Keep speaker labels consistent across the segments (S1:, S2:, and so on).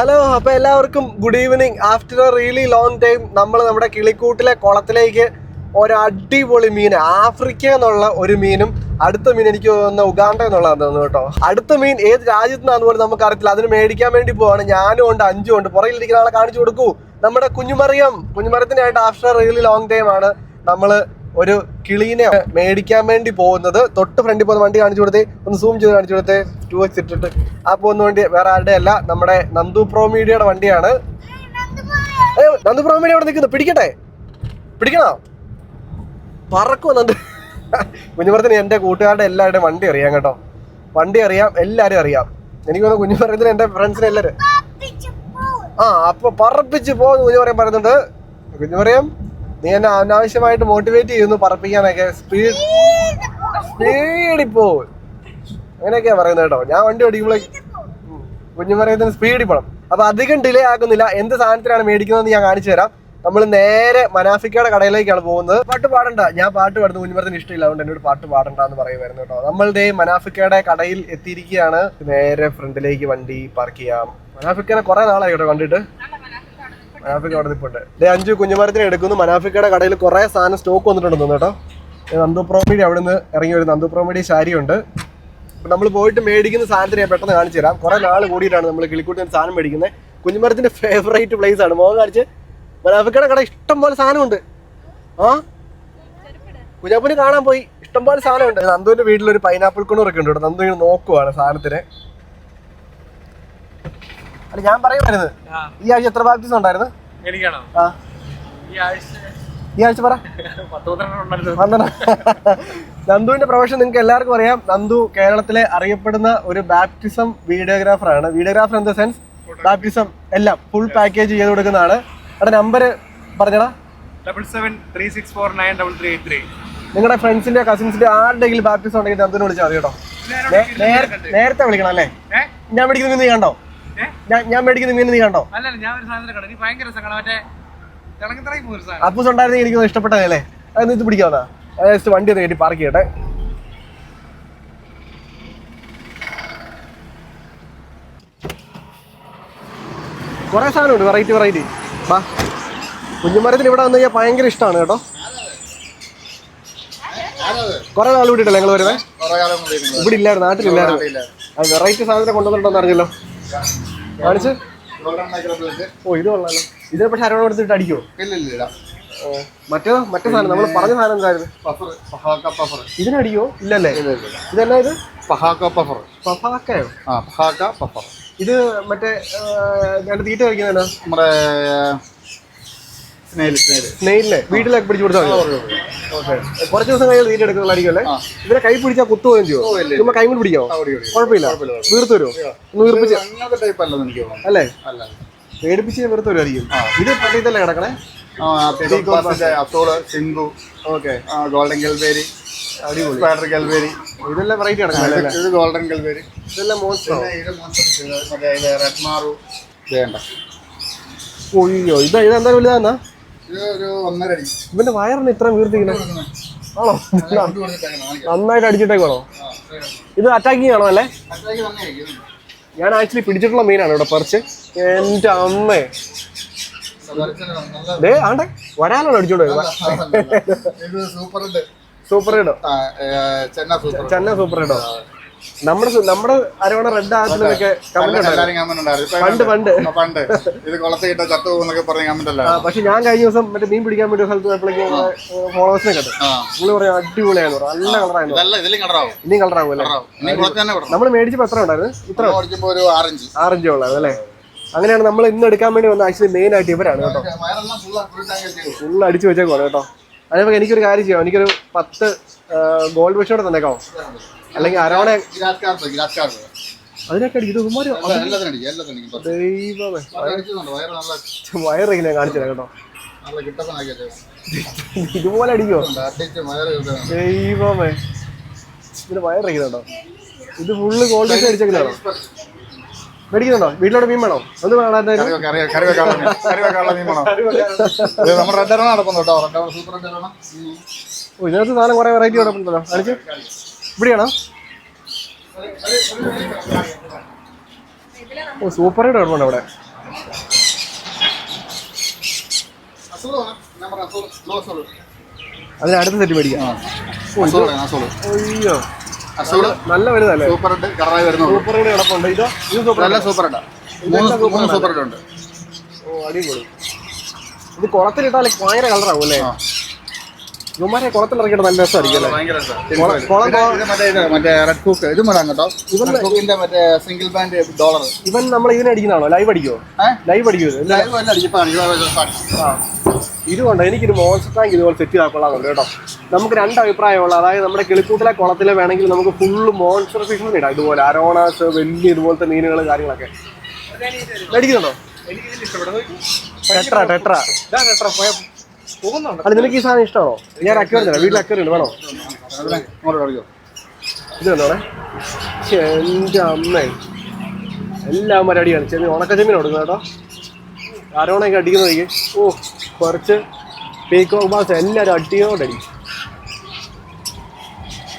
S1: Hello അപ്പൊ എല്ലാവർക്കും good evening after a really long time നമ്മൾ നമ്മുടെ കിളിക്കൂട്ടിലെ കുളത്തിലേക്ക് ഒരു അടിപൊളി മീൻ ആഫ്രിക്ക എന്നുള്ള ഒരു മീനും അടുത്ത മീൻ എനിക്ക് തോന്നുന്ന ഉഗാണ്ട എന്നുള്ളതാണ് തോന്നുന്നു കേട്ടോ. അടുത്ത മീൻ ഏത് രാജ്യത്ത് നിന്നാന്ന് പോലും നമുക്ക് അറിയത്തില്ല അതിന് മേടിക്കാൻ വേണ്ടി പോവാണ്. ഞാനും ഉണ്ട് അഞ്ചും ഉണ്ട്. പുറകിലിരിക്കുന്ന ആളെ കാണിച്ചു കൊടുക്കൂ. നമ്മുടെ കുഞ്ഞുമറിയം. കുഞ്ഞുമറിയത്തിനായിട്ട് ആഫ്റ്റർ റിയലി ലോങ് ടൈം ആണ് നമ്മൾ ഒരു കിളീനെ മേടിക്കാൻ വേണ്ടി പോകുന്നത്. തൊട്ട് ഫ്രണ്ടിൽ പോകുന്ന വണ്ടി കാണിച്ചു കൊടുത്തേ. ഒന്ന് സൂം ചെയ്ത് കാണിച്ചു കൊടുത്തേ. ടു എക്സ് ഇട്ടിട്ട്. ആ പോകുന്ന വണ്ടി വേറെ ആരുടെ അല്ല നമ്മുടെ നന്ദു പ്രോ മീഡിയയുടെ വണ്ടിയാണ്. നന്ദു പ്രോ മീഡിയ അവിടെ നിൽക്കുന്നു. പിടിക്കട്ടെ. പിടിക്കണോ? പറക്കുമോ നന്ദു. കുഞ്ഞുമരത്തിന് എന്റെ കൂട്ടുകാരുടെ എല്ലാവരുടെയും വണ്ടി അറിയാം കേട്ടോ. വണ്ടി അറിയാം എല്ലാവരും അറിയാം. എനിക്ക് തോന്നുന്നു കുഞ്ഞുമരത്തിന് എന്റെ ഫ്രണ്ട്സിന് എല്ലാവരും. ആ അപ്പൊ പറപ്പിച്ച് പോകുന്നു കുഞ്ഞുമറിയം പറയുന്നുണ്ട്. കുഞ്ഞുമറിയം നീ എന്നെ അനാവശ്യമായിട്ട് മോട്ടിവേറ്റ് ചെയ്യുന്നു പറപ്പിക്കാനൊക്കെ. സ്പീഡ് സ്പീഡിൽ പോകും അങ്ങനെയൊക്കെയാ പറയുന്നത് കേട്ടോ. ഞാൻ വണ്ടി ഓടിക്കുമ്പോഴേ പറയുന്നതിന് സ്പീഡിൽ പോകണം അപ്പൊ അധികം ഡിലേ ആക്കുന്നില്ല. എന്ത് സാധനത്തിനാണ് മേടിക്കുന്നതെന്ന് ഞാൻ കാണിച്ചു തരാം. നമ്മൾ നേരെ മനാഫിക്കയുടെ കടയിലേക്കാണ് പോകുന്നത്. പാട്ട് പാടണ്ട. ഞാൻ പാട്ട് പാടുന്നു കുഞ്ഞുമരത്തിന് ഇഷ്ടമില്ല. അതുകൊണ്ട് എന്നോട് പാട്ട് പാടണ്ട എന്ന് പറയുമായിരുന്നു കേട്ടോ. നമ്മളുടെ മനാഫിക്കയുടെ കടയിൽ എത്തിയിരിക്കുകയാണ്. നേരെ ഫ്രണ്ടിലേക്ക് വണ്ടി പാർക്ക് ചെയ്യാം. മനാഫിക്കനെ കുറെ നാളായി കേട്ടോ കണ്ടിട്ട്. മനാഫിക്ക അവിടെ ദേ അഞ്ചു കുഞ്ഞുമരത്തിന് എടുക്കുന്നു. മനാഫിക്കയുടെ കടയിൽ കുറേ സാധനം സ്റ്റോക്ക് വന്നിട്ടുണ്ടെന്ന് കേട്ടോ. നന്ദുപ്രോമിഡി നന്ദു പ്രോമിഡി അവിടെ നിന്ന് ഇറങ്ങി വരുന്ന. നന്ദു പ്രോമിഡി സാരിയുണ്ട് നമ്മൾ പോയിട്ട് മേടിക്കുന്ന സാധനത്തിന് പെട്ടെന്ന് കാണിച്ചു തരാം. കുറെ നാൾ കൂടിയിട്ടാണ് നമ്മൾ കിളിക്കൂട്ടി സാധനം മേടിക്കുന്നത്. കുഞ്ഞുമരത്തിന്റെ ഫേവറേറ്റ് പ്ലേസ് ആണ്. മോഹൻ കാണിച്ച്. മനാഫിക്കയുടെ കട ഇഷ്ടം പോലെ സാധനമുണ്ട്. ആ? കുഞ്ഞാപ്പൂന് കാണാൻ പോയി. ഇഷ്ടംപോലെ സാധനമുണ്ട്. വീട്ടിൽ ഒരു പൈനാപ്പിൾ കുണറൊക്കെ ഉണ്ട് കേട്ടോ. നന്ദു ഇങ്ങനെ നോക്കുവാണ് സാധനത്തിന്. അല്ല ഞാൻ പറയുമായിരുന്നു. ഈ ആഴ്ച എത്ര പ്രാക്ടീസ് ഉണ്ടായിരുന്നു?
S2: എനിക്കാണോ?
S1: ആ.
S2: ഈ ആഴ്ച
S1: ഈ ആഴ്ച പറ. നന്ദുവിന്റെ പ്രൊഫഷൻ നിങ്ങൾക്ക് എല്ലാവർക്കും അറിയാം. നന്ദു കേരളത്തിലെ അറിയപ്പെടുന്ന ഒരു ബാപ്റ്റിസം വീഡിയോഗ്രാഫർ ആണ്. Videographer in the sense baptism എല്ലാം ഫുൾ പാക്കേജ് ചെയ്ത് കൊടുക്കുന്നതാണ്. അവിടെ number പറഞ്ഞടാ.
S2: Double seven three six four nine double three eight three
S1: നിങ്ങളുടെ ഫ്രണ്ട്സിന്റെ കസിൻസിന്റെ ആരുടെയെങ്കിലും ബാപ്റ്റിസം ഉണ്ടെങ്കിൽ നന്ദുവിനെ വിളിച്ചാൽ മതി കേട്ടോ. നേരത്തെ വിളിക്കണം അല്ലേ? ഞാൻ വിളിക്കുന്നത് നീ കണ്ടോ? ഞാൻ ഞാൻ മേടിക്കുന്ന മീൻ നീ കണ്ടോ?
S2: അല്ല ഞാൻ ഒരു സാധനം കണ്ടു. നീ ഭയങ്കര സങ്കടം മറ്റേ തിളങ്ങിത്തിറങ്ങി പോകുന്ന സാധനം.
S1: അപ്പൂസ് ഉണ്ടായിരുന്നെങ്കിൽ എനിക്ക് ഇഷ്ടപ്പെട്ടതല്ലേ അത് ഇത് പിടിക്കാവുന്ന ജസ്റ്റ് വണ്ടി ഒന്ന് കയറ്റി പാർക്ക് ചെയ്യട്ടെ. കുറെ സാധനമുണ്ട് വെറൈറ്റി വെറൈറ്റി വാ കുഞ്ഞുമരത്തിൽ ഇവിടെ വന്നു കഴിഞ്ഞാൽ ഭയങ്കര ഇഷ്ടമാണ് കേട്ടോ. കുറെ നാൾ കൂടിയിട്ടല്ലേ ഞങ്ങൾ വരുന്നത് ഇവിടെ ഇല്ലായിരുന്നു നാട്ടിലില്ലായിരുന്നു. അത് വെറൈറ്റി സാധനം കൊണ്ടുവന്നിട്ടുണ്ടോ അറിഞ്ഞല്ലോ. കാണിച്ച്? ഓ ഇത് കൊള്ളാലോ. ഇതിനെ പക്ഷെ ആരോട് എടുത്തിട്ട് അടിക്കുമോ ഇല്ല മറ്റേതോ മറ്റേ സാധനം നമ്മൾ പറഞ്ഞ സാധനം എന്തായിരുന്നു? ഇതിനടിയോ ഇല്ലല്ലേ? ഇതെന്നാ ഇത്? പഫാക്കയോ ഇത് മറ്റേ ആ, രണ്ട് തീറ്റ കഴിക്കുന്നതല്ലോ
S3: നമ്മുടെ സ്നേഹിൽ സ്നേഹിൽ
S1: സ്നെയിലിനെ വീട്ടിലൊക്കെ പിടിച്ചു കൊടുത്താൽ കുറച്ച് ദിവസം കഴിഞ്ഞാൽ തീറ്റ എടുക്കുന്നതായിരിക്കും അല്ലേ? ഇതിനെ കൈ പിടിച്ചാൽ കുത്തുകയും ചെയ്യും? ചുമ്മാ കൈ കൊണ്ട് പിടിക്കാവോ കുഴപ്പമില്ല. വീർത്ത് വരുമോ ഒന്ന് വീർപ്പിച്ച്. അല്ലേ പേടിപ്പിച്ച് വീർത്ത് വരുമായിരിക്കും ഇത് ഇതല്ലേ കിടക്കണേ?
S3: ആ പീക്കോക്ക് അത്തോൾ സിന്ധു
S1: ഓക്കെ.
S3: ഗോൾഡൻ സ്പൈഡർ
S1: ഇതെല്ലാം വെറൈറ്റി കിടക്കണല്ലേ
S3: ഇത് ഗോൾഡൻ
S1: ഇതെല്ലാം
S3: ഇത് റെഡ് മാറു വേണ്ട.
S1: ഒയ്യോ ഇത് ഇതെന്താ വലുതാന്നാ? ഇവന്റെ വയറിന് ഇത്ര വീർത്തിക്കണേ ആണോ? നന്നായിട്ട് അടിച്ചിട്ടേക്കാണോ ഇത് അറ്റാക്കിങ് ആണോ അല്ലേ. ഞാൻ ആക്ച്വലി പിടിച്ചിട്ടുള്ള മീനാണ് ഇവിടെ പറിച്ച്. എന്റെ അമ്മേ. ദേ ആണ്ടെ വരാനാണ് അടിച്ചോണ്ട്
S3: സൂപ്പർ
S1: സൂപ്പർ ഇടോ
S3: ചെന്ന സൂപ്പർ
S1: ചെന്ന സൂപ്പർ ഇടോ നമ്മുടെ നമ്മുടെ അരവണ റെഡ്
S3: ആകുന്നതൊക്കെ
S1: പണ്ട് പണ്ട്
S3: പണ്ട്. ഇത് കുളത്തിട്ട ചത്തു പോകുന്നൊക്കെ പറഞ്ഞ കമന്റ് അല്ല
S1: പക്ഷെ ഞാൻ കഴിഞ്ഞ ദിവസം മറ്റേ മീൻ പിടിക്കാൻ പറ്റിയ സ്ഥലത്ത് പോയപ്പോഴേക്കും ഫോളോവേഴ്സിനെ കണ്ടു.
S3: നിങ്ങൾ
S1: പുള്ളി പറയാം അടിപൊളിയാണ് നല്ല കളറായിരുന്നു.
S3: കളറാവും.
S1: ഇനിയും കളറാകും അല്ലേ?
S3: ഇനി കുളത്ത് തന്നെ വിടണം
S1: നമ്മൾ മേടിച്ചപ്പോ എത്ര ഉണ്ടായിരുന്നു? ഇത്ര?
S3: ആറഞ്ച്.
S1: ആറഞ്ച് ഉള്ളത് അല്ലേ? അങ്ങനെയാണ് നമ്മൾ ഇന്ന് എടുക്കാൻ വേണ്ടി വന്ന ആക്ച്വലി മെയിൻ ആയിട്ട് ഇവരാണ് കേട്ടോ.
S3: ഫുൾ
S1: ഫുള്ള് അടിച്ചു വെച്ചേക്കുവാണ് കേട്ടോ. അതേപോലെ എനിക്കൊരു കാര്യം ചെയ്യാം. എനിക്കൊരു പത്ത് ഗോൾഡ് വിഷയോടെ തന്നേക്കാവോ? അല്ലെങ്കിൽ അരവണ അതിനൊക്കെ അടിക്കും. ദൈവമേ. വയറിങ്ങനെ ഞാൻ കാണിച്ചു കേട്ടോ ഇതുപോലെ
S3: അടിക്കോ?
S1: ദൈവമേ. ഇതിന് വയറിക്കുന്നുണ്ടോ ഇത് ഫുള്ള് ഗോൾഡ് അടിച്ചേക്കുന്നതാണോ? മേടിക്കുന്നുണ്ടോ? വീട്ടിലോട്ട് മീൻ വേണോ? ഒന്ന് വേണമായിരുന്നു ഓ ഇതിനകത്ത് സാധനം കുറെ വെറൈറ്റി കിടപ്പുണ്ടല്ലോ കാണിച്ച് ഇവിടെയാണോ? ഓ സൂപ്പർ ആയിട്ട് ഓർമ്മ അവിടെ. അതിന് അടുത്ത സെറ്റ് മേടിക്കാം. അയ്യോ. നല്ല വലുതല്ലേ?
S3: സൂപ്പർ
S1: സൂപ്പർ കിടപ്പുണ്ട്. ഇതോ? ഇത് സൂപ്പർ
S3: നല്ല സൂപ്പർ ഉണ്ട് മൂന്ന് മൂന്ന് സൂപ്പർ ഉണ്ട്
S1: ഓ അടിപൊളി. ഇത് കുളത്തിലിട്ടാൽ ഭയങ്കര കളറാവും അല്ലേ. ഇവന്മാരെ കുളത്തിലിറക്കിയിട്ട് നല്ല രസമായിരിക്കും
S3: മറ്റേ ഇത് മറ്റേ റെഡ് കുക്ക് ഇത് മേടാം കേട്ടോ റെഡ് മറ്റേ സിംഗിൾ ബാൻഡ് ഡോളർ
S1: ഇവൻ നമ്മൾ ഇതിനെ അടിക്കുന്നതാണോ? ലൈവ്
S3: അടിക്കോ.
S1: ലൈവ് അടിക്കോ ഇതുകൊണ്ട് എനിക്കൊരു മോൺസ്റ്റർ ടാങ്ക് ഇതുപോലെ സെറ്റ് ചെയ്താൽ കൊള്ളാമെന്നുണ്ട് കേട്ടോ. നമുക്ക് രണ്ട് അഭിപ്രായമുള്ള അതായത് നമ്മുടെ കിളിക്കൂട്ടിലെ കുളത്തിലെ വേണമെങ്കിൽ നമുക്ക് ഫുള്ള് മോൺസ്റ്റർ ഫിഷ് ഇടാം. ഇതുപോലെ അരോണാസ് വലിയ ഇതുപോലത്തെ മീനുകൾ കാര്യങ്ങളൊക്കെ. മേടിക്കുന്നുണ്ടോ? ടെട്ര ടെട്ര
S2: പോകുന്നുണ്ട്
S1: അല്ല നിനക്ക് ഈ സാധനം ഇഷ്ടമാണോ? ഞാൻ അക്കറി തരാം വീട്ടിൽ അക്കറി ഉണ്ട്. വേണോ? ഇതാണോടെ എന്റെ അമ്മ. എല്ലാം മരടിയാണ് ചെമ്മീൻ ഉണക്കച്ചെമ്മീൻ കൊടുക്കുന്നത് കേട്ടോ? ആരോണൊക്കെ അടിക്കുന്ന നോക്കി ഓ കുറച്ച് പീക്കോ ബാസ് എല്ലാവരും അടിയോട് അടി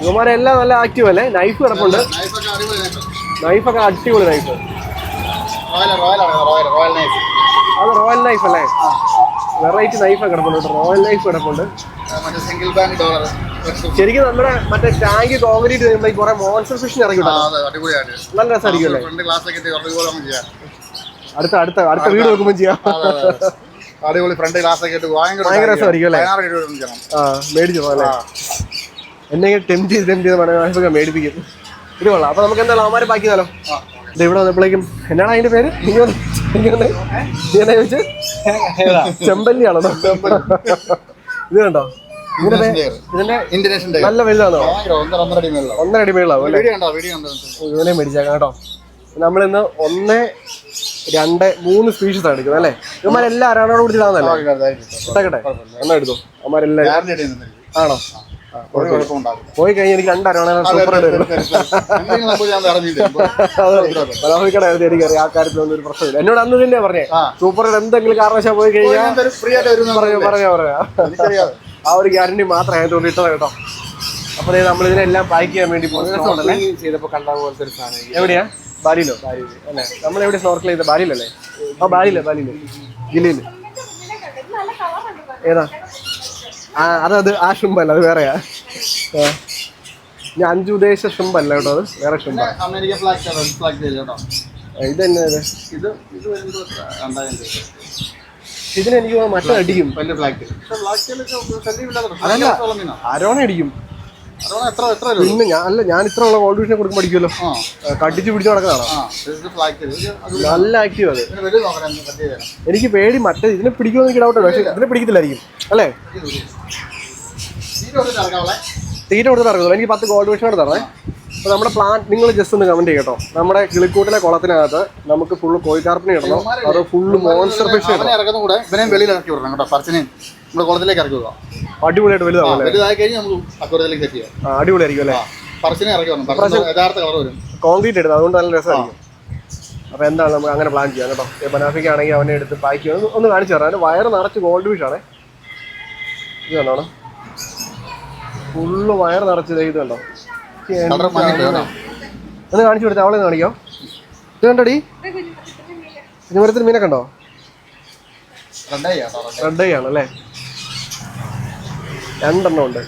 S1: ഇവന്മാരെല്ലാം നല്ല ആക്റ്റീവ് അല്ലേ? നൈഫ് കിടപ്പുണ്ട്.
S3: നൈഫൊക്കെ അടിപൊളി നൈഫ്
S1: നൈഫൊക്കെ അടിപൊളി knife
S3: royal royal royal royal knife
S1: അത് റോയൽ നൈഫ് അല്ലേ? വെറൈറ്റി നൈഫ് കിടപ്പുണ്ട് റോയൽ നൈഫ് കിടപ്പുണ്ട്. ശരിക്കും നമ്മുടെ മറ്റേ ടാങ്ക് കോൺക്രീറ്റ് ചെയ്യുമ്പോൾ കുറെ മോൺസർ
S3: ഫിഷ് ഇറങ്ങി
S1: നല്ല രസമായിരിക്കും അടുത്ത അടുത്ത അടുത്ത വീട് നോക്കുമ്പോൾ ചെയ്യാം.
S3: അടിപൊളി ഫ്രണ്ട് ഗ്ലാസ് ഒക്കെ ഇട്ട് ഭയങ്കര
S1: ഭയങ്കര രസമായിരിക്കും അല്ലേ?
S3: പതിനാറ് രൂപ ചെയ്യണം
S1: ആ മേടിച്ചു പോലെ എന്നെ ടെംപ്റ്റ് ചെയ്ത് ടെംപ്റ്റ് ചെയ്ത് മനസ്സിലൊക്കെ മേടിപ്പിക്കും. ഇത് കൊള്ളാം. അപ്പൊ നമുക്ക് എന്തായാലും അവന്മാരെ ബാക്കി ഇത് ഇവിടെ വന്നപ്പോഴേക്കും എന്നാണ് അതിന്റെ പേര്? നീ ചെമ്പല്ലിയാണോ? ഇത് കണ്ടോ? ഇതിന്റെ നല്ല വലുതാണോ?
S3: ഒന്നര അടി
S1: മേളാവും ഇവനെ മേടിച്ചേക്കാം കേട്ടോ. നമ്മളിന്ന് ഒന്ന് രണ്ട് മൂന്ന് സ്പീഷീസ് ആണ് എടുക്കുന്നത് അല്ലേ? ഇവന്മാരെല്ലാം അരാണോട് പിടിച്ചിടാന്നല്ലേ ഇട്ടേക്കട്ടെ. എന്നാ എടുത്തോ?
S3: അടിയുന്നുണ്ട്
S1: ആണോ? പോയി കഴിഞ്ഞാൽ എനിക്ക് രണ്ട് അരാണ സൂപ്പർ മനോഹിക്കടായിരുന്നു എനിക്കറിയാം. ആ കാര്യത്തിലൊന്നും ഒരു പ്രശ്നമില്ല. എന്നോട് അന്ന് തന്നെ പറഞ്ഞേ
S3: ആ.
S1: സൂപ്പർ എന്തെങ്കിലും കാരണവശാൽ പോയി കഴിഞ്ഞാൽ
S3: ഫ്രീ ആയിട്ട് വരുന്ന
S1: പറഞ്ഞു പറഞ്ഞാ പറയാ
S3: എനിക്കറിയാം.
S1: ആ ഒരു ഗ്യാരണ്ടി മാത്രം ആയതുകൊണ്ട് ഇട്ടത് കേട്ടോ. അപ്പൊ നമ്മൾ ഇതിനെല്ലാം പാക്ക് ചെയ്യാൻ വേണ്ടി
S2: ചെയ്തപ്പോ കണ്ട പോലത്തെ ഒരു സാധനം.
S1: എവിടെയാ? ബാലിയിലോ? അല്ലേ? നമ്മൾ എവിടെ സ്നോർക്കൽ ചെയ്ത ബാലിയിലല്ലേ? ആ ബാലിയിലോ ബാലിയിലോ. ജില്ലയിൽ ഏതാ? ആ അത് അത് ആ ഷുംബല്ല അത് വേറെയാ. ഞാൻ അഞ്ചു ഉദ്ദേശ ഷുംബല്ല കേട്ടോ അത് വേറെ ഷുമ്പ
S3: അമേരിക്ക ഫ്ലാഗ് ഫ്ലാഗ് കേട്ടോ.
S1: ഇത് തന്നെ ഇത്.
S3: ഇത് ഇത് വരുമ്പോൾ രണ്ടായിരം രൂപ.
S1: ഇതിന് എനിക്ക് മറ്റേ അടിക്കും. അതല്ല. അരോണ അടിക്കും. പിന്നെ ഞാൻ അല്ല ഞാൻ ഇത്ര ഉള്ള വിഷനെ കൊടുക്കുമ്പോൾ അടിക്കുമല്ലോ. കടിച്ച് പിടിച്ച് നടക്കുന്നതാണ് നല്ല ആക്റ്റീവ് അത്. എനിക്ക് പേടി മറ്റേ ഇതിനെ പിടിക്കുമോ എനിക്ക് ഡൗട്ട് പക്ഷേ ഇതിനെ പിടിക്കത്തില്ലായിരിക്കും. അല്ലേ?
S3: തീരെ
S1: കൊടുത്ത് നടക്കുന്നു എനിക്ക് പത്ത് ഗോൾഡ് വിഷൻ കൂടെ തരണേ അപ്പോൾ നമ്മുടെ പ്ലാൻ നിങ്ങൾ ജസ്റ്റ് ഒന്ന് കമന്റ് ചെയ്യട്ടോ നമ്മുടെ കിളിക്കൂട്ടിലെ കുളത്തിനകത്ത് നമുക്ക് ഫുള്ള് കോഴിക്കാർപ്പിനെ ഇടണോ. അത് ഫുള്ള് മോൺസ്റ്റർ ഫിഷ്
S3: ഇറക്കുന്ന കൂടെ ഇവനെയും വെളിയിൽ ഇറക്കി വിടണം കേട്ടോ പറച്ചിനെയും നമ്മുടെ കുളത്തിലേക്ക് ഇറക്കി വിടാം
S1: അടിപൊളിയായിട്ട് വലുതാവും
S3: വലുതായി കഴിഞ്ഞാൽ നമുക്ക് അക്കൂരത്തിലേക്ക് സെറ്റ് ചെയ്യാം
S1: അടിപൊളിയായിരിക്കും അല്ലേ?
S3: പറച്ചിനെ ഇറക്കി വരണം യഥാർത്ഥ കളർ വരും.
S1: കോൺക്രീറ്റ് എടുത്തത് അതുകൊണ്ട് നല്ല രസമായിരിക്കും. അപ്പോൾ എന്താണ് നമുക്ക് അങ്ങനെ പ്ലാൻ ചെയ്യാം കേട്ടോ. ഇപ്പോൾ ബനാഫിക്ക് ആണെങ്കിൽ അവനെ എടുത്ത് പാക്ക് ചെയ്യണം. ഒന്ന് കാണിച്ചു തരാം. അതിന് വയറ് നിറച്ച് ഗോൾഡ് ഫിഷ് ആണേ. ഇത് കണ്ടോ? ഫുള്ള് വയറ് നിറച്ച് ഇത് കണ്ടോ? ഒന്ന് കാണിച്ചു കൊടുത്തേ അവളെ കാണിക്കോ. ഇത് കണ്ടോടി. ഇതുവരത്തിൽ മീനൊക്കെ ഉണ്ടോ?
S3: രണ്ടായി
S1: അല്ലേ രണ്ടെണ്ണം ഉണ്ട്.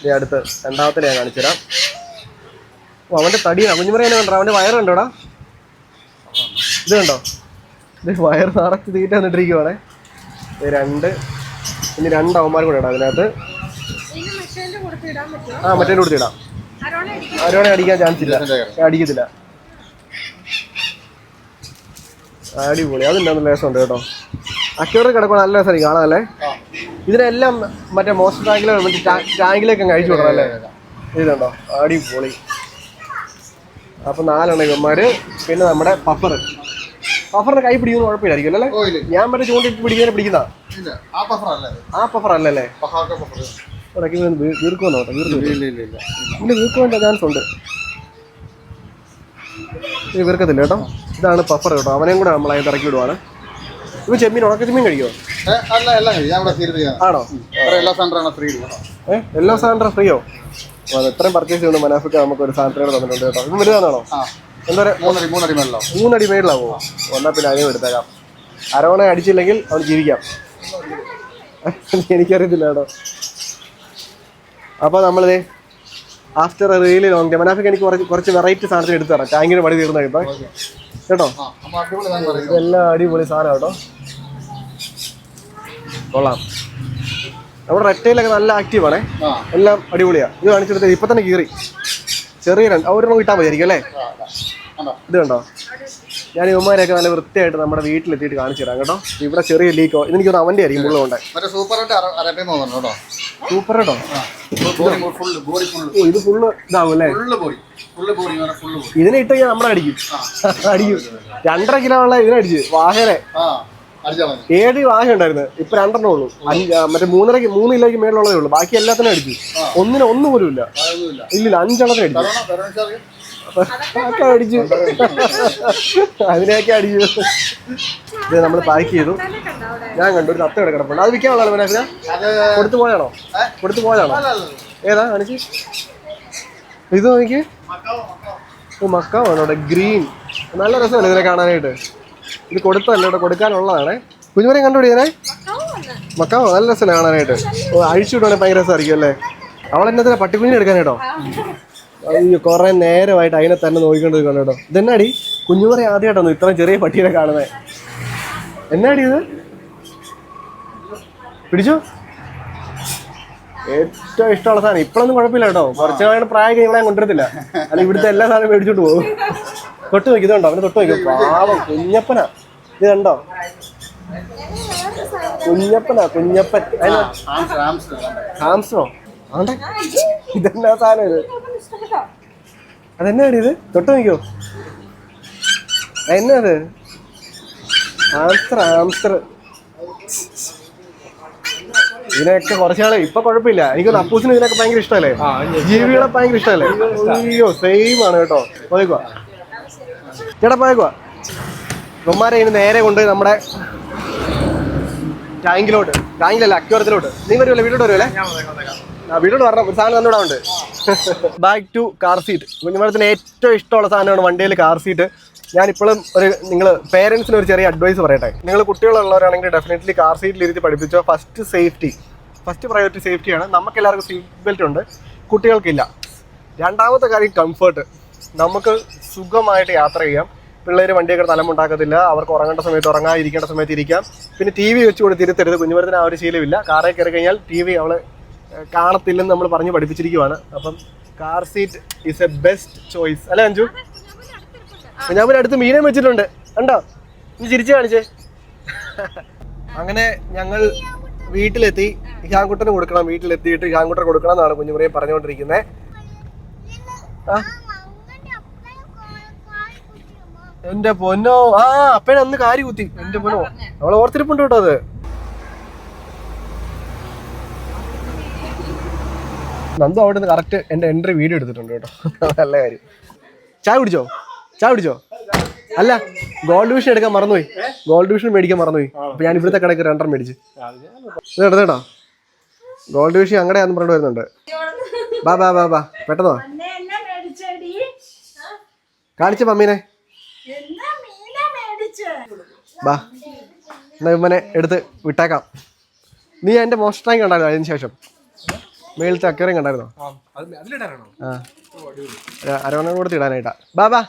S1: ഇനി അടുത്ത് രണ്ടാമത്തെ ഞാൻ കാണിച്ചു തരാം. ഓ അവന്റെ തടിയാണ്. കുഞ്ഞുമറിയാനെ കണ്ടോ? അവന്റെ വയറുണ്ടോടാ ഇത് കണ്ടോ? ഇത് വയറ് നിറച്ച് തീറ്റ വന്നിട്ടിരിക്കുവാണേ. രണ്ട്. ഇനി രണ്ട് അവന്മാർ കൂടെ ഇടാം അതിനകത്ത്. ആ മറ്റേ കൊടുത്ത് ആരോടെ അടിക്കാൻ ചാൻസ് ഇല്ല. അടിക്കത്തില്ല. അടിപൊളി. അതുണ്ടാകുന്ന ലേസമുണ്ട് കേട്ടോ. അക്യൂറിൽ കിടക്കുക നല്ല രസമായിരിക്കും. കാണാനല്ലേ ഇതിനെല്ലാം മറ്റേ മോസ്റ്റർ ടാങ്കിലോ മറ്റേ ടാങ്കിലേക്ക് അങ്ങ് അയച്ചു വിടണം അല്ലേ? ഇതുണ്ടോ? അടിപൊളി. അപ്പൊ നാലെണ്ണ ഇവന്മാര്. പിന്നെ നമ്മുടെ പഫർ പഫറിന്റെ കൈ പിടിക്കുന്ന കുഴപ്പമില്ലായിരിക്കും അല്ലേ? ഞാൻ മറ്റേ ചൂണ്ടിട്ട് പിടിക്കുന്നതിനെ പിടിക്കുന്ന
S3: ആ പഫർ
S1: അല്ലല്ലേ? ഇടയ്ക്ക് വീർക്കുമെന്നോ
S3: ഇല്ല
S1: വീർക്കുവാന്റെ ചാൻസ് ഉണ്ട്. ഇത് വീർക്കത്തില്ല കേട്ടോ. ഇതാണ് പപ്പർ കേട്ടോ. അവനെയും കൂടെ നമ്മൾ അതിന് ഇറക്കി വിടുവാണ്. ഇവ ചെമ്മീൻ ഉണക്ക ചെമ്മീൻ
S3: കഴിക്കോ അല്ല എല്ലാം
S1: ആണോ?
S3: എല്ലാ സെന്ററാണ് ഫ്രീ കേട്ടോ
S1: ഏഹ് എല്ലാ സാധനം ഫ്രീയോ അത് എത്രയും പർച്ചേസ് ചെയ്യുന്നു മനാഫിക്ക് നമുക്ക് ഒരു സാധനത്തിനോട് തന്നിട്ടുണ്ട് കേട്ടോ. ഇത് വലുതാണോ?
S3: ആ.
S1: എന്താ പറയുക
S3: മൂന്നടി മൂന്നടി മേളിലോ
S1: മൂന്നടി മേളിലാവോ? എന്നാൽ പിന്നെ അതിനും എടുത്തേക്കാം. അരവണ അടിച്ചില്ലെങ്കിൽ അവൻ ജീവിക്കാം. എനിക്കറിയത്തില്ല കേട്ടോ. അപ്പോൾ നമ്മളിത് ആഫ്റ്റർ റിയലി ലോങ് ടൈം മനാഫിക്ക് എനിക്ക് കുറച്ച് കുറച്ച് വെറൈറ്റി സാധനത്തിന് എടുത്തു തരാം. ടാങ്കിന് പണി തീർന്നു കഴിയുമ്പോൾ കേട്ടോ? ഇതെല്ലാം അടിപൊളി സാധനം കേട്ടോ. കൊള്ളാം. നമ്മുടെ റെറ്റയിലൊക്കെ നല്ല ആക്റ്റീവ് ആണേ. എല്ലാം അടിപൊളിയാണ് ഇത് കാണിച്ചെടുത്ത് ഇപ്പൊ തന്നെ കീറി. ചെറിയ രണ്ട് ഒരെണ്ണം കിട്ടാൻ മതിയായിരിക്കും അല്ലേ? ഇത് കണ്ടോ? ഞാൻ ഇവന്മാരെയൊക്കെ നല്ല വൃത്തിയായിട്ട് നമ്മുടെ വീട്ടിലെത്തിയിട്ട് കാണിച്ചു തരാം കേട്ടോ. ഇവിടെ ചെറിയ ലീക്കോ ഇതെനിക്ക് അവന്റെ ആയിരിക്കും മുള്ള കൊണ്ട്.
S3: മറ്റേ സൂപ്പർ കേട്ടോ
S1: ഇത്. ഫുള്ള് ഇതാവും അല്ലേ? ഇതിനെ ഇട്ട് കഴിഞ്ഞാൽ നമ്മളെ അടിക്കും. അടിക്കും. രണ്ടര കിലോ ഉള്ള ഇതിനടിച്ച് വാഹനെ. ഏഴ് വാഹ ഉണ്ടായിരുന്നു? ഇപ്പൊ രണ്ടെണ്ണം ഉള്ളൂ. അഞ്ച് മറ്റേ മൂന്നരക്ക് മൂന്ന് കിലോയ്ക്ക് മേളിലുള്ളതേ ഉള്ളൂ. ബാക്കി എല്ലാത്തിനും അടിച്ചു ഒന്നിനും ഒന്നും പോലും ഇല്ല ഇല്ലില്ല അഞ്ചെണ്ണത്തിന് അടിച്ചു
S3: തരണോ തരണോ ചാർജ്.
S1: ഒക്കെ അടിച്ചു. അതിനെയൊക്കെ അടിച്ചു. ഇത് നമ്മൾ പാക്ക് ചെയ്തു. ഞാൻ കണ്ടു ഒരു തത്ത ഇവിടെ കിടപ്പുണ്ട് അത് വിൽക്കാനുള്ളതാണ്
S3: അത്
S1: കൊടുത്തു പോയാണോ? കൊടുത്തു പോയാണോ? ഏതാ കാണിച്ച്? ഇത് നോക്കി ഓ മക്കാവാണ്? ഇവിടെ ഗ്രീൻ. നല്ല രസമല്ല ഇതിനെ കാണാനായിട്ട്. ഇത് കൊടുത്തല്ല ഇവിടെ കൊടുക്കാനുള്ളതാണ്. കുഞ്ഞുമരം കണ്ടുപിടിക്കാനേ മക്കാവോ നല്ല രസമല്ലേ കാണാനായിട്ട്. ഓ അഴിച്ചു വിടുവാണെങ്കിൽ ഭയങ്കര രസമായിരിക്കും അല്ലേ? അവളെന്നെ പട്ടിക്കുഞ്ഞിനെ എടുക്കാനായിട്ടോ? അയ്യോ കുറെ നേരമായിട്ട് അതിനെ തന്നെ നോക്കിക്കൊണ്ടിരിക്കണം കേട്ടോ ഇതെന്നാടി കുഞ്ഞുമറി ആദ്യമായിട്ടാണ് ഇത്ര ചെറിയ പട്ടീനെ കാണുന്നത് എന്നാടി ഇത് പിടിച്ചു ഏറ്റവും ഇഷ്ടമുള്ള സാധനം ഇപ്പോഴൊന്നും കുഴപ്പമില്ല കേട്ടോ കുറച്ച് നാളെ പ്രായം കഴിഞ്ഞാൽ കൊണ്ടുവരത്തില്ല അല്ല ഇവിടുത്തെ എല്ലാ സാധനവും മേടിച്ചോണ്ട് പോകും തൊട്ട് നോക്കി ഇതുണ്ടോ അവന് തൊട്ട് നോക്കി പാവം കുഞ്ഞപ്പനാ ഇത് കണ്ടോ കുഞ്ഞപ്പനാ കുഞ്ഞപ്പൻ അതിനാ
S3: ആംസ് ആംസ്
S1: ഹാംസോ ആണ്ടെ ഇതെന്നാ സാധനം ഇത്
S4: ഇഷ്ടപ്പെട്ടോ?
S1: ഇത്? തൊട്ട് നോക്കിയോ? എന്നാ അത് ആംസ്റ്റർ ആംസ്റ്റർ. ഇതിനൊക്കെ കുറച്ചാളെ. ഇപ്പൊ കുഴപ്പമില്ല. എനിക്ക് അപ്പൂസിന് ഇതിനൊക്കെ ഭയങ്കര ഇഷ്ടമല്ലേ? ജീവികളെ ഭയങ്കര ഇഷ്ടമല്ലേ? അയ്യോ സെയിം ആണ് കേട്ടോ. പോയിക്കോ. ചേട്ടാ പോയേക്കുവാ ബൊമ്മാരെ ഇനി നേരെ കൊണ്ട് നമ്മുടെ ടാങ്കിലോട്ട് ടാങ്കിലല്ല അക്യൂറത്തിലോട്ട് നീ വരുമല്ലേ വീട്ടിലോട്ട് വരുമല്ലേ ആ വീട്ടിലോട്ട് വരണം. ഒരു സാധനം തന്നിവിടെ ഉണ്ട് ബാക്ക് ടു കാർ സീറ്റ് കുഞ്ഞുമരത്തിന് ഏറ്റവും ഇഷ്ടമുള്ള സാധനമാണ് വണ്ടിയിൽ കാർ സീറ്റ് ഞാൻ ഇപ്പോഴും ഒരു നിങ്ങൾ പേരൻസിന് ഒരു ചെറിയ അഡ്വൈസ് പറയട്ടെ. നിങ്ങൾ കുട്ടികളുള്ളവരാണെങ്കിൽ ഡെഫിനറ്റ്ലി കാർ സീറ്റിൽ ഇരുത്തി പഠിപ്പിച്ചോ. ഫസ്റ്റ് സേഫ്റ്റി ഫസ്റ്റ് പ്രയോറിറ്റി സേഫ്റ്റിയാണ് നമുക്ക് എല്ലാവർക്കും സീറ്റ് ബെൽറ്റ് ഉണ്ട്. കുട്ടികൾക്കില്ല. രണ്ടാമത്തെ കാര്യം കംഫർട്ട് നമുക്ക് സുഖമായിട്ട് യാത്ര ചെയ്യാം. പിള്ളേർ വണ്ടിയൊക്കെ തലമുണ്ടാക്കത്തില്ല. അവർക്ക് ഉറങ്ങേണ്ട സമയത്ത് ഉറങ്ങാതിരിക്കേണ്ട സമയത്ത് ഇരിക്കാം. പിന്നെ ടി വി വെച്ച് കൊടുത്ത് ഇരുത്തരുത് കുഞ്ഞുമരത്തിന് ആ ഒരു ശീലമില്ല. കാറേ കയറി കഴിഞ്ഞാൽ ടി വി ഏഹ്, കാണത്തില്ലെന്ന് നമ്മൾ പറഞ്ഞു പഠിപ്പിച്ചിരിക്കുവാണ്. അപ്പം car seat is a best choice അല്ലേ അഞ്ജു? പിന്നെ അടുത്ത് മീനെ വെച്ചിട്ടുണ്ട്. കണ്ടോ? നീ ചിരിച്ചു കാണിച്ചേ. അങ്ങനെ ഞങ്ങൾ വീട്ടിലെത്തി. ഷാൻകുട്ടന് കൊടുക്കണം. വീട്ടിലെത്തിയിട്ട് ഷാൻകുട്ടന് കൊടുക്കണം എന്നാണ് കുഞ്ഞുമുറിയെ പറഞ്ഞുകൊണ്ടിരിക്കുന്നത് എന്റെ പൊന്നോ. ആ അപ്പഴന്ന് അന്ന് കാരി കുത്തി. എന്റെ പൊന്നോ. അവളെ ഓർത്തിരിപ്പുണ്ട് കേട്ടോ അത്. നന്ദു അവിടെ നിന്ന് കറക്റ്റ് എന്റെ എൻട്രി വീഡിയോ എടുത്തിട്ടുണ്ട് കേട്ടോ. നല്ല കാര്യം. ചായ കുടിച്ചോ? ചായ കുടിച്ചോ? അല്ല ഗോൾഡ് വിഷൻ എടുക്കാൻ മറന്നുപോയി. ഗോൾഡ് വിഷൻ മേടിക്കാൻ മറന്നുപോയി. അപ്പൊ ഞാൻ ഇവിടുത്തെ കടയ്ക്ക് രണ്ടെണ്ണം മേടിച്ച്. ഇത് എടുത്തേട്ടോ ഗോൾഡ് വിഷൻ അങ്ങടെയാന്ന് പറഞ്ഞു വരുന്നുണ്ട്. ബാ ബാ ബാ ബാ. പെട്ടെന്നോ? കാണിച്ച മമ്മീനെ. ബാ. എന്നാ ഇമ്മനെ എടുത്ത് വിട്ടേക്കാം. നീ എന്റെ മോസ്റ്റ് ടാങ്ക് ഉണ്ടായിരുന്നു അതിന് ശേഷം. മേളിലത്തെ അക്കറയും കണ്ടായിരുന്നോ? അരവണയുടെ കൂടെ ഇടാനായിട്ടാ. ബാബാ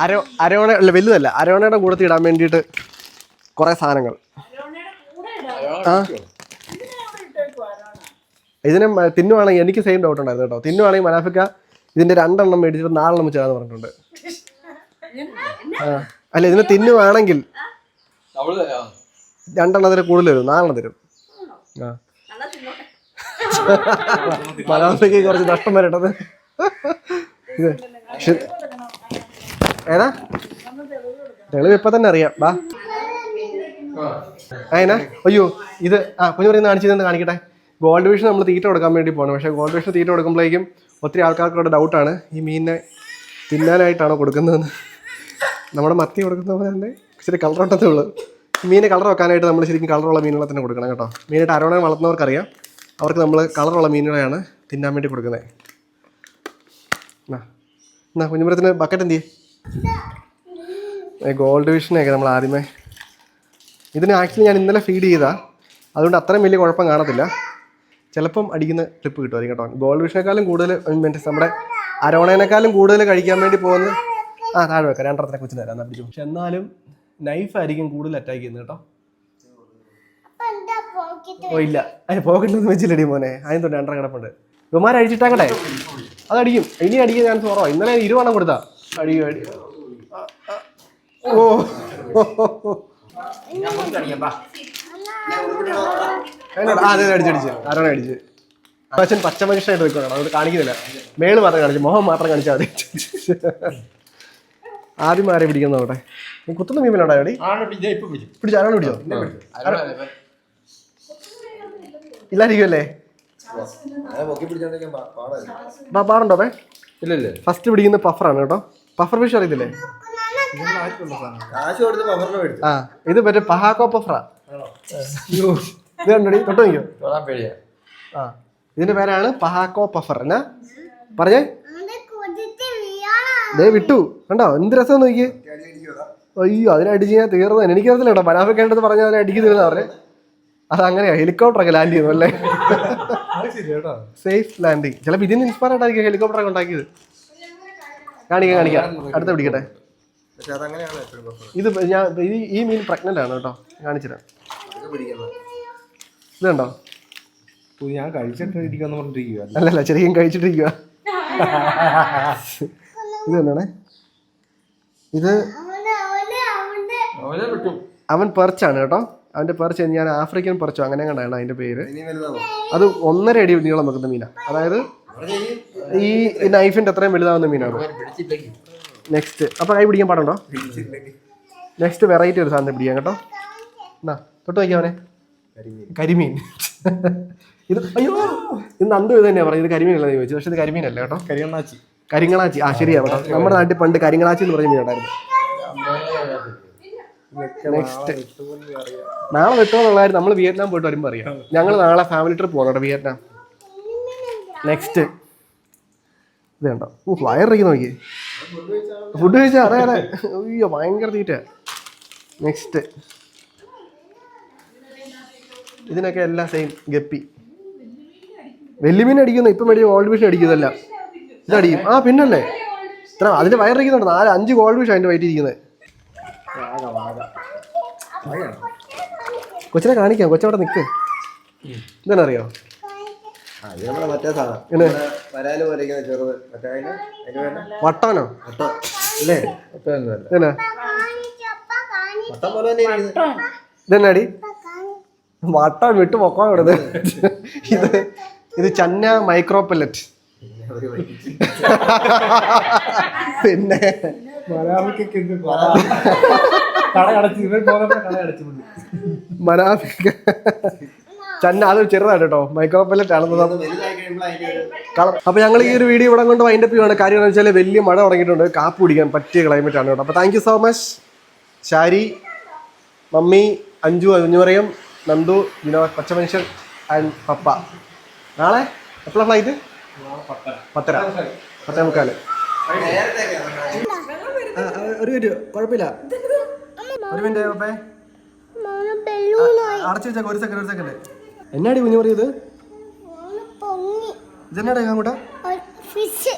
S1: അരോ അരോണ അരവണ അല്ല വലുതല്ല. അരവണയുടെ കൂടെ ഇടാൻ വേണ്ടിയിട്ട് കുറേ സാധനങ്ങൾ. ആ. ഇതിനെ തിന്നുവാണെങ്കിൽ എനിക്ക് സെയിം ഡൗട്ട് ഉണ്ടായിരുന്നു കേട്ടോ. തിന്നുവാണെങ്കിൽ മനാഫിക്ക ഇതിന്റെ രണ്ടെണ്ണം മേടിച്ചിട്ട് നാലെണ്ണം വെച്ചാന്ന് പറഞ്ഞിട്ടുണ്ട്. ആ. അല്ല ഇതിനെ തിന്നുവാണെങ്കിൽ രണ്ടെണ്ണം അതിന് കൂടുതൽ വരും. നാലെണ്ണം തരും. ആ. മലയാളത്തേക്ക് കുറച്ച് നഷ്ടം വരട്ടത് ഏതാ? തെളിവ് ഇപ്പൊ തന്നെ അറിയാം. ബാ. അതിനാ അയ്യോ ഇത് ആ കുഞ്ഞു പറയുന്ന കാണിച്ചതെന്ന് കാണിക്കട്ടെ? ഗോൾഡ് വിഷൻ നമ്മൾ തീറ്റ കൊടുക്കാൻ വേണ്ടി പോകണം പക്ഷേ ഗോൾഡ് വിഷൻ തീറ്റ കൊടുക്കുമ്പോഴേക്കും ഒത്തിരി ആൾക്കാർക്കുള്ള ഡൗട്ടാണ് ഈ മീനിനെ തിന്നാനായിട്ടാണോ കൊടുക്കുന്നതെന്ന്. നമ്മുടെ മത്തി കൊടുക്കുന്ന പോലെ തന്നെ ഇച്ചിരി കളർ ഒട്ടത്തേ ഉള്ളൂ. മീനെ കളർ വെക്കാനായിട്ട് നമ്മൾ ശരിക്കും കളറുള്ള മീനുകളെ തന്നെ കൊടുക്കണം കേട്ടോ. മീനായിട്ട് അരോണ വളർത്തുന്നവർക്കറിയാം. അവർക്ക് നമ്മൾ കളറുള്ള മീനുകളെയാണ് തിന്നാൻ വേണ്ടി കൊടുക്കുന്നത് എന്നാ കുഞ്ഞുമരത്തിന് ബക്കറ്റ് എന്തിയെ? ഗോൾഡ് വിഷനെയൊക്കെ നമ്മൾ ആദ്യമേ. ഇതിന് ആക്ച്വലി ഞാൻ ഇന്നലെ ഫീഡ് ചെയ്താ. അതുകൊണ്ട് അത്രയും വലിയ കുഴപ്പം കാണത്തില്ല. ചിലപ്പം അടിക്കുന്ന ട്രിപ്പ് കിട്ടുമായിരിക്കും കേട്ടോ. ഗോൾഡ് വിഷനേക്കാളും കൂടുതൽ നമ്മുടെ അരോണേനേക്കാളും കൂടുതൽ കഴിക്കാൻ വേണ്ടി പോകുന്നത് ആ താഴെ വെക്കാം. രണ്ടത്തിനെ കൊച്ചു തരാം പക്ഷെ എന്നാലും നൈഫായിരിക്കും കൂടുതൽ അറ്റാക്ക് ചെയ്യുന്നത് കേട്ടോ. ഓ ഇല്ല. അതിന് പോക്കറ്റിലൊന്നും വെച്ചില്ലടി മോനെ. അതിന് തൊട്ട് രണ്ടര കിടപ്പുണ്ട്. ഇവന്മാർ അടിച്ചിട്ടാങ്ങട്ടെ അതടിക്കും. ഇനി അടിക്കാൻ ചാൻസ് കുറവാ ഇന്നലെ ഇരുവണ്ണം കൊടുത്താ. അടിക്കും അടി. ഓ. അതെ അടിച്ചടിച്ച് ആരാണ് അടിച്ച്? അച്ഛൻ പച്ച മനുഷ്യനായിട്ട് നിൽക്കണം അതുകൊണ്ട് കാണിക്കുന്നില്ല. മേൾ മാത്രം കാണിച്ചു മോഹം മാത്രം കാണിച്ചാൽ മതി. ആദ്യം ആരെ പിടിക്കുന്ന അവിടെ കുത്തുന്ന മീമിലുണ്ടോ അടി പിടിച്ചോ? ആരാണ് പിടിച്ചോ ഇല്ലായിരിക്കുമല്ലേ? പാടുണ്ടോ ഇല്ല
S3: ഇല്ലല്ലേ.
S1: ഫസ്റ്റ് പിടിക്കുന്ന പഫറാണ് കേട്ടോ. പഫർ ഫിഷ് അറിയത്തില്ലേ? ആ ഇത് മറ്റേ പഹാക്കോ പഫറ ഇത് കണ്ടോടി തൊട്ട് നോക്കിയോ?
S3: തൊടാൻ പേടിയാ.
S1: ആ ഇതിന്റെ പേരാണ് പഹാക്കോ പഫർ എന്നാ? പറഞ്ഞേ. ദേ വിട്ടു. കണ്ടോ? എന്ത് രസം നോക്കിയേ? അയ്യോ അതിനടിച്ച് ഞാൻ തീർന്നു എനിക്കറിയത്തില്ല കേട്ടോ. പനാഫിക്കേണ്ടത് പറഞ്ഞാൽ അതിനടിക്ക് തീർന്നാ പറഞ്ഞേ. അത് അങ്ങനെയാ ഹെലികോപ്റ്റർ ഒക്കെ ലാൻഡ് ചെയ്യുന്നു അല്ലേ സേഫ് ലാൻഡിങ് ചിലപ്പോൾ ഇതിന് ഇൻസ്പയർ ആയിട്ടായിരിക്കും ഹെലികോപ്റ്റർ ഒക്കെ ഉണ്ടാക്കിയത്. കാണിക്കാം കാണിക്കാം. അടുത്ത പിടിക്കട്ടെ.
S3: പക്ഷെ അതങ്ങനെയാണ് എപ്പോഴും
S1: ഇത് ഞാൻ ഈ മീൻ പ്രഗ്നന്റ് ആണ് കേട്ടോ കാണിച്ചുതരാം.
S3: ഇതുണ്ടോ പിടിക്കുന്നത്
S1: ഇത് കണ്ടോ
S3: ഞാൻ കഴിച്ചിട്ട് ഇരിക്കാന്ന് പറഞ്ഞിരിക്കുക
S1: അല്ലല്ല ശരിക്കും കഴിച്ചിട്ടിരിക്കുക ഇത് എന്താണേ ഇത്
S3: അവനെ വിട്ടു.
S1: അവൻ പെർച്ചാണ് കേട്ടോ. അവന്റെ പെർച്ച് ഞാൻ ആഫ്രിക്കൻ പെർച്ചോ അങ്ങനെ കണ്ടാണ് അതിന്റെ പേര്. അത് ഒന്നര അടി നീളം വെക്കുന്ന മീനാ. അതായത് ഈ നൈഫിന്റെ നൈഫിന്റെ അത്രയും വലുതാവുന്ന മീനാണ് നെക്സ്റ്റ് അപ്പോൾ കൈ പിടിക്കാൻ പാടുണ്ടോ? നെക്സ്റ്റ് വെറൈറ്റി ഒരു സാധനം പിടിക്കാം കേട്ടോ. എന്നാ തൊട്ട് വയ്ക്കാം അവനെ. കരിമീൻ. ഇത് അയ്യോ ഇത് നന്ദു ഇത് തന്നെയാണ് പറഞ്ഞത് ഇത് കരിമീനല്ല നീ ചോദിച്ചു പക്ഷെ ഇത് കരിമീനല്ല കേട്ടോ.
S3: കരിങ്ങളാച്ചി
S1: കരിങ്ങളാച്ചി ആ ശരിയാണ് കേട്ടോ. നമ്മുടെ നാട്ടിൽ പണ്ട് കരിങ്ങളാച്ചി എന്ന് പറഞ്ഞ മീൻ ഉണ്ടായിരുന്നു. നെക്സ്റ്റ് നാളെ വെട്ടോന്നുള്ള കാര്യം നമ്മൾ വിയറ്റ്നാം പോയിട്ട് വരുമ്പോൾ അറിയാം. ഞങ്ങൾ നാളെ ഫാമിലി ട്രിപ്പ് പോകണം വിയറ്റ്നാം. നെക്സ്റ്റ് ഇത് കണ്ടോ? ഓ വയറിറങ്ങി നോക്കി. ഫുഡ് കഴിച്ചാ? അതെ അതെ. അയ്യോ ഭയങ്കര തീറ്റ. നെക്സ്റ്റ് ഇതിനൊക്കെ എല്ലാം സെയിം ഗപ്പി. വെല്ലുമീൻ അടിക്കുന്നു ഇപ്പം മേടിച്ച ഗോൾഡ് ഫിഷ് അടിക്കുന്നതല്ല. ഇതടിക്കും. ആ പിന്നല്ലേ? ഇത്ര അതിന്റെ വയറിറക്കുന്നുണ്ട് നാല് അഞ്ച് ഗോൾഡ് ഫിഷ് അതിന്റെ വയറ്റിൽ ഇരിക്കുന്നത്. കൊച്ചിനെ കാണിക്കാം. കൊച്ചവിടെ നിൽക്ക് ഇതെന്നറിയോ? വട്ടാനോ
S3: അല്ലേ
S1: ഇതെന്നാടി? വട്ടം വിട്ട് പൊക്കോ ഇവിടുന്ന്. ഇത് ഇത് ചന്ന മൈക്രോ പെല്ലറ്റ് പിന്നെ മനാഫിക്ക. ചന്ന അത് ചെറുതാണ് കേട്ടോ മൈക്രോ പെല്ലറ്റ് ആണെന്ന്
S3: വലുതായി കഴിയുമ്പോൾ അതിന്റെ ഒരു
S1: കളർ. അപ്പൊ ഞങ്ങൾ ഈ ഒരു വീഡിയോ ഇവിടെ കൊണ്ട് വൈൻഡപ്പ് ചെയ്യുവാണ്. കാര്യം എന്ന് വെച്ചാൽ വലിയ മഴ തുടങ്ങിയിട്ടുണ്ട്. കാപ്പ് കുടിക്കാൻ പറ്റിയ ക്ലൈമറ്റ് ആണ് കേട്ടോ. അപ്പൊ thank you so much Shari mummy Anju Anjumariyam Nandu Vinod പച്ചമനുഷ്യൻ and papa. നാളെ എപ്പോഴാണ് ഫ്ലൈറ്റ് പത്തര. പത്തേ മുക്കാൽ. ഒരു മിനിറ്റ്. കുഴപ്പമില്ല. ഒരു മിനിറ്റ് പപ്പേ. അടച്ചു വെച്ചേക്കാം ഒരു സെക്കൻഡ് ഒരു സെക്കൻഡ് എന്നാടി കുഞ്ഞു പറയത്
S4: പൊങ്ങി.
S1: ഇതെന്നാടാ അങ്ങോട്ടാ?
S4: ഫിഷ്